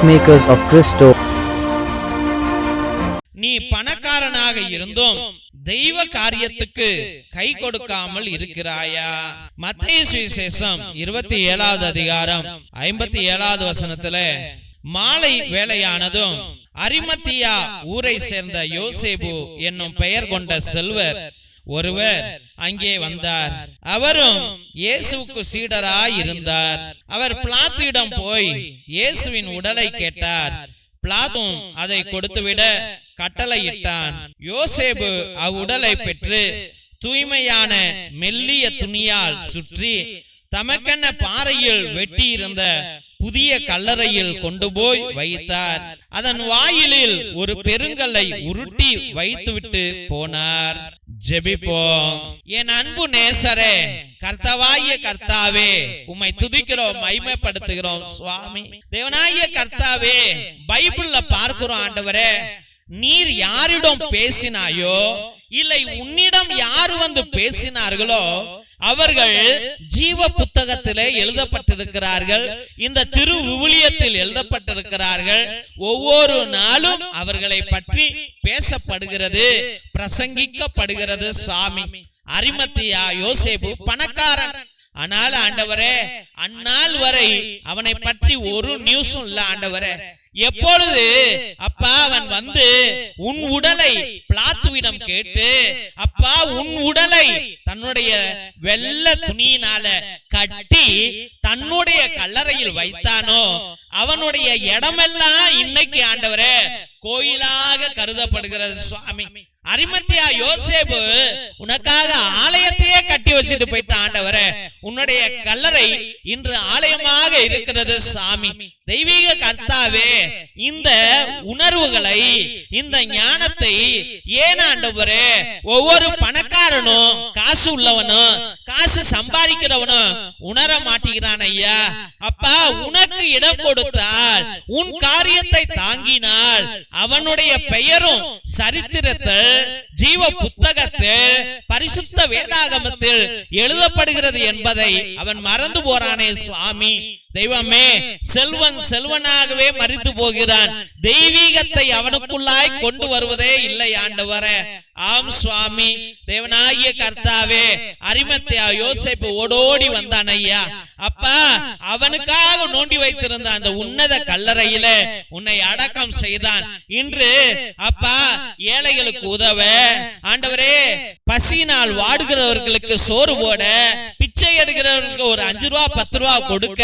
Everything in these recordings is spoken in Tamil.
Peacemakers of Christo. நீ பணக்காரனாக இருந்தும் தெய்வ காரியத்துக்கு கை கொடுக்காமல் இருக்கிறாயா மத்திய சுவிசேஷம் இருபத்தி ஏழாவது அதிகாரம் ஐம்பத்தி ஏழாவது வசனத்துல மாலை வேலையானதும் அரிமத்தியா ஊரை சேர்ந்த யோசேபு என்னும் பெயர் கொண்ட செல்வர் ஒருவர் அங்கே வந்தார். அவரும் இயேசுவுக்கு சீடராய் இருந்தார். அவர் பிளாத்தியிடம் போய் இயேசுவின் உடலை கேட்டார். பிளாத்தும் அதை கொடுத்துவிட கட்டளையிட்டான். யோசேபு அவ்வுடலை பெற்று தூய்மையான மெல்லிய துணியால் சுற்றி தமக்கென்ன பாறையில் வெட்டியிருந்த புதிய கல்லறையில் கொண்டு போய் வைத்தார். அதன் வாயிலில் ஒரு பெருங்கல்லை உருட்டி வைத்துவிட்டு போனார். ஜெபிப்போம். என் அன்பு நேசரே கர்த்தவாய கர்த்தாவே உம்மை துதிக்கிறோம் மைமைப்படுத்துகிறோம் சுவாமி. தேவனாய கர்த்தாவே பைபிள்ல பார்க்கிறோம் ஆண்டவரே. நீர் யாரிடம் பேசினாயோ இல்லை உன்னிடம் யார் வந்து பேசினார்களோ அவர்கள் ஜீவ புத்தகத்திலே எழுதப்பட்டிருக்கிறார்கள். இந்த திரு விவிலியத்தில் எழுதப்பட்டிருக்கிறார்கள். ஒவ்வொரு நாளும் அவர்களை பற்றி பேசப்படுகிறது பிரசங்கிக்கப்படுகிறது சுவாமி. அரிமத்தியா யோசேப்பு பணக்காரன். ஆனால் ஆண்டவரே அந்நாள் வரை அவனை பற்றி ஒரு நியூஸும் இல்ல ஆண்டவரே. எப்பொழுது அப்பா அவன் வந்து உன் உடலை பிளாத்துவிடம் கேட்டு அப்பா உன் உடலை தன்னுடைய வெள்ள துணியினால கட்டி தன்னுடைய கல்லறையில் வைத்தானோ? அவனுடைய இடமெல்லாம் இன்னைக்கு ஆண்டவரே கோயிலாக கருதப்படுகிறது சுவாமி. அரிமத்தியா யோசேப்பு உனக்காக ஆலயத்தையே கட்டி வச்சுட்டு போயிட்ட ஆண்டவர உன்னுடைய கல்லறை இன்று ஆலயமாக இருக்கிறது சாமி. தெய்வீக கர்த்தாவே இந்த உணர்வுகளை இந்த ஞானத்தை ஏன் ஆண்டவரே ஒவ்வொரு பணக்காரனும் காசு உள்ளவனும் காசு சம்பாதிக்கிறவனும் உணர மாட்டேங்கிறான் ஐயா. அப்பா உனக்கு இடம் கொடுத்தால் உன் காரியத்தை தாங்கி அவனுடைய பெயரும் சரித்திரத்தில் ஜீவ புத்தகத்தில் பரிசுத்த வேதாகமத்தில் எழுதப்படுகிறது என்பதை அவன் மறந்து போறானே சுவாமி. தெய்வமே செல்வன் செல்வனாகவே மறித்து போகிறான். தெய்வீகத்தை அவனுக்குள்ளாய் கொண்டு வருவதே இல்லை ஆண்டவரே. ஆம் சுவாமி. தேவனாகிய கர்த்தாவே அரிமத்தியா யோசேப்பு ஓடோடி வந்தான் ஐயா. அப்பா அவனுக்காக நோண்டி வைத்திருந்த அந்த உன்னத கல்லறையில உன்னை அடக்கம் செய்தான். இன்று அப்பா ஏழைகளுக்கு உதவ ஆண்டவரே பசியினால் வாடுகிறவர்களுக்கு சோறு போட பிச்சை எடுக்கிறவர்களுக்கு ஒரு அஞ்சு ரூபா பத்து ரூபா கொடுக்க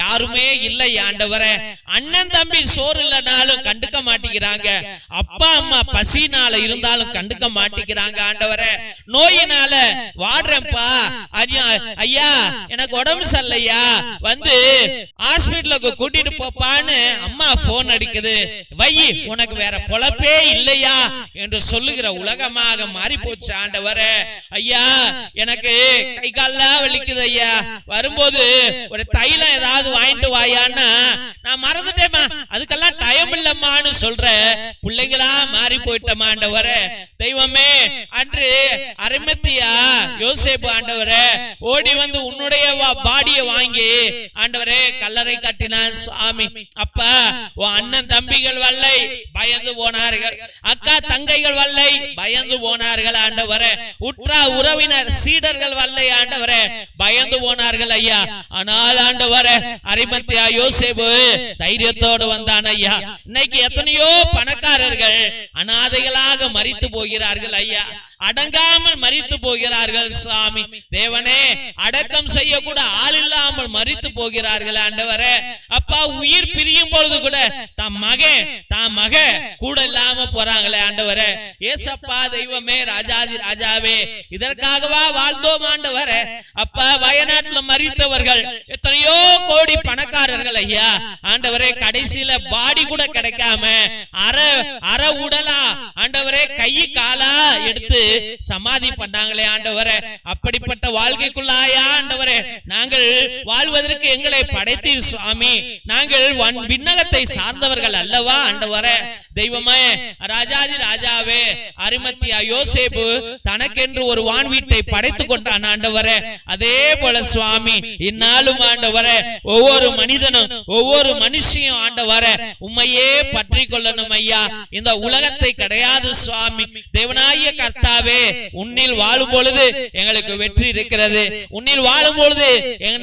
யாருமே இல்லை ஆண்டவரே. அண்ணன் தம்பி சோறு இல்லைனாலும் கண்டுக்க மாட்டேங்கிறாங்க. அப்பா அம்மா பசினால இருந்தாலும் கண்டுக்க மாட்டேங்கிறாங்க ஆண்டவரே. நோயினால வாடுறேன்ப்பா. ஐயா ஐயா எனக்கு உடம்பு இல்லையா? வந்து ஹாஸ்பிட்டலுக்கு கூட்டிட்டு போப்பான்னு அம்மா போன் அடிக்குது. வை உனக்கு வேற பொழப்பே இல்லையா? என்று சொல்லுகிற உலகமாக மாறி போச்சு ஆண்டவர. ஐயா எனக்கு கை கால்லாம் வலிக்குது ஐயா. வரும்போது ஒரு தைலம் ஏதாவது வாங்கிட்டு வாயான்னா நான் மறந்துட்டேமா அதுக்கெல்லாம் டைம் இல்லம்மான்னு சொல்ற பிள்ளைங்களா மாறி போயிட்டமா ஆண்டவரே. தெய்வமே அன்று அரிமத்தியா யோசேப்பு ஆண்டவரே ஓடி வந்து உன்னுடைய பாடிய வாங்கி ஆண்டவரே கல்லறை கட்டினான் சுவாமி. அப்பா உன் அண்ணன் தம்பிகள் வல்லை பயந்து போனார்கள். அக்கா தங்கைகள் வல்லை பயந்து போனார்கள் ஆண்டவரே. உற்றா உறவினர் சீடர்கள் வல்லை ஆண்டவரே பயந்து போனார்கள் ஐயா. ஆனால் ஆண்டவரே அரிமத்தியா யோசேபு தைரியத்தோடு வந்தான் ஐயா. இன்னைக்கு எத்தனையோ பணக்காரர்கள் அனாதைகளாக மறித்து போகிறார்கள் ஐயா. அடங்காமல் மறித்து போகிறார்கள் சுவாமி. தேவனே அடக்கம் செய்ய கூட ஆள் இல்லாமல் மறித்து போகிறார்கள் ஆண்டவரே. அப்பா உயிர் பிரியும் பொழுது கூட தம் மகன் தம் மக கூட இல்லாம போறாங்களே ஆண்டவரே. ஏசப்பா தெய்வமே ராஜாதி ராஜாவே இதற்காகவா வாழ்ந்தோம் ஆண்டவரே. அப்பா வயநாட்டுல மறித்தவர்கள் எத்தனையோ கோடி பணக்காரர்கள் ஐயா. ஆண்டவரே கடைசியில பாடி கூட கிடைக்காம அற அற உடலா ஆண்டவரே கை காலா எடுத்து சமாதி பண்ணாங்களே ஆண்டவரே அப்படிப்பட்ட வாழ்க்கைக்குள்ளாயா ஆண்டவரே நாங்கள் வாழ்வதற்கு எங்களை படைத்தீர் சுவாமி. நாங்கள் வன் விண்ணகத்தை சார்ந்தவர்கள் அல்லவா ஆண்டவரே? தெய்வமே ராஜாதி ராஜாவே அரிமத்தியா யோசேப்பு தனக்கென்று ஒரு வான் வீட்டை படைத்து கொண்டான் ஆண்டவரே. அதே போல சுவாமி இந்நாளும் ஆண்டவரே ஒவ்வொரு மனிதனும் ஒவ்வொரு மனுஷியும் ஆண்டவரே உண்மையே பற்றி கொள்ளணும் ஐயா. இந்த உலகத்தை கிடையாது சுவாமி. தேவனாய கர்த்தாவே உன்னில் வாழும் பொழுது எங்களுக்கு வெற்றி இருக்கிறது. உன்னில் வாழும் பொழுது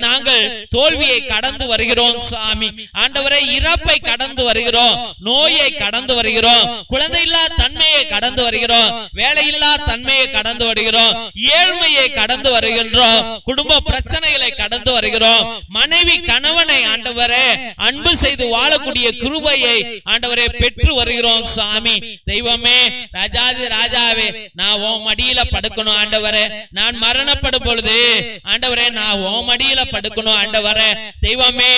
நாங்கள் தோல்வியை கடந்து வருகிறோம் சுவாமி. ஆண்டவரை இறப்பை கடந்து வருகிறோம் நோயை கடந்து வருகிறோம். குழந்தையில்லா தன்மையை கடந்து வருகிறோம். வேலையில்லா தன்மையை கடந்து வருகிறோம். ஏழ்மையை கடந்து வருகின்றோம். குடும்ப பிரச்சனைகளை கடந்து வருகிறோம். மனைவி கணவனை ஆண்டவரே அன்பு செய்து வாழக்கூடிய கிருபையை ஆண்டவரே பெற்று வருகிறோம் சாமி. தெய்வமே ராஜாதி ராஜாவே நான் உன் மடியில படுக்கணும் ஆண்டவரே. நான் மரணப்படும் பொழுது ஆண்டவரே நான் உன் மடியில படுக்கணும் ஆண்டவரே. தெய்வமே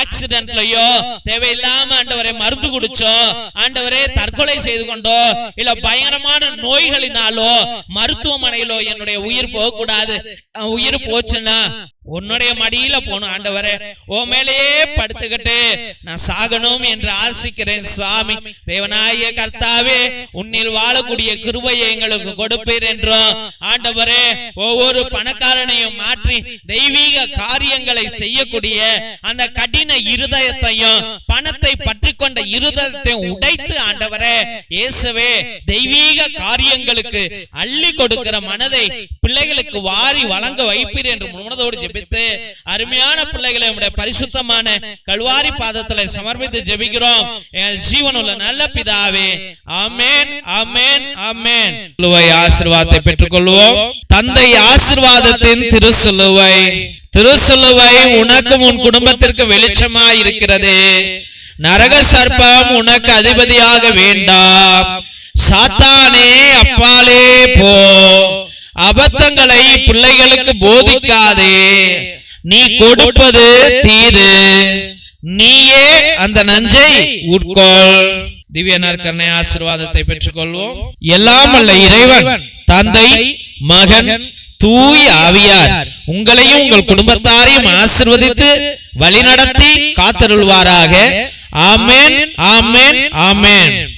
ஆக்சிடென்ட்லயோ தேவையில்லாம ஆண்டவரே மருந்து குடிச்சோ ஆண்டவரே தற்கொலை செய்து கொண்டோ இல்ல பயங்கரமான நோய்களினாலோ மருத்துவமனையிலோ என்னுடைய உயிர் போக கூடாது உயிர் போச்சுன்னா உன்னுடைய மடியில போகணும் ஆண்டவரே. ஓ மேலேயே படுத்துக்கிட்டு நான் சாகணும் என்று ஆசிக்கிறேன் சுவாமி. தேவனாய கர்த்தாவே உன்னில் வாழக்கூடிய கிருபையை எங்களுக்கு கொடுப்பீர் என்றும் ஆண்டவரே ஒவ்வொரு பணக்காரனையும் மாற்றி தெய்வீக காரியங்களை செய்யக்கூடிய அந்த கடின இருதயத்தையும் பணத்தை பற்றி கொண்ட இருதயத்தையும் உடைத்து ஆண்டவரே இயேசுவே தெய்வீக காரியங்களுக்கு அள்ளி கொடுக்கிற மனதை பிள்ளைகளுக்கு வாரி வழங்க வைப்பீர் என்று முன்னதோடு ஜெபித்து அருமையான பிள்ளைகளை உடைய பரிசுத்தமான கல்வாரி பாதத்துல சமர்ப்பித்து ஜெபிக்கிறோம். எங்கள் ஜீவனுள்ள நல்ல பிதாவே அமேன் அமேன் ஆமென். ஆசீர்வாதத்தை பெற்றுக்கொள்வோம். தந்தை ஆசீர்வாதத்தின் திருசுலுவை திருசிலுவை உனக்கும் உன் குடும்பத்திற்கு வெளிச்சமாய் இருக்கிறது நரக சர்ப்பம் உனக்கு அதிபதியாக வேண்டாம் சாத்தானே அப்பாலே போ. அபத்தங்களை பிள்ளைகளுக்கு போதிக்காதே. நீ கொடுப்பது தீது. நீயே அந்த நஞ்சை உட்கொள். திவ்ய நற்கரணை ஆசீர்வாதத்தை பெற்றுக்கொள்வோம். எல்லாம் அல்ல இறைவன் தந்தை மகன் தூய் ஆவியார். உங்களையும் உங்கள் குடும்பத்தாரையும் ஆசிர்வதித்து வழிநடத்தி காத்தருள்வாராக. ஆமென் ஆமென். ஆமென்.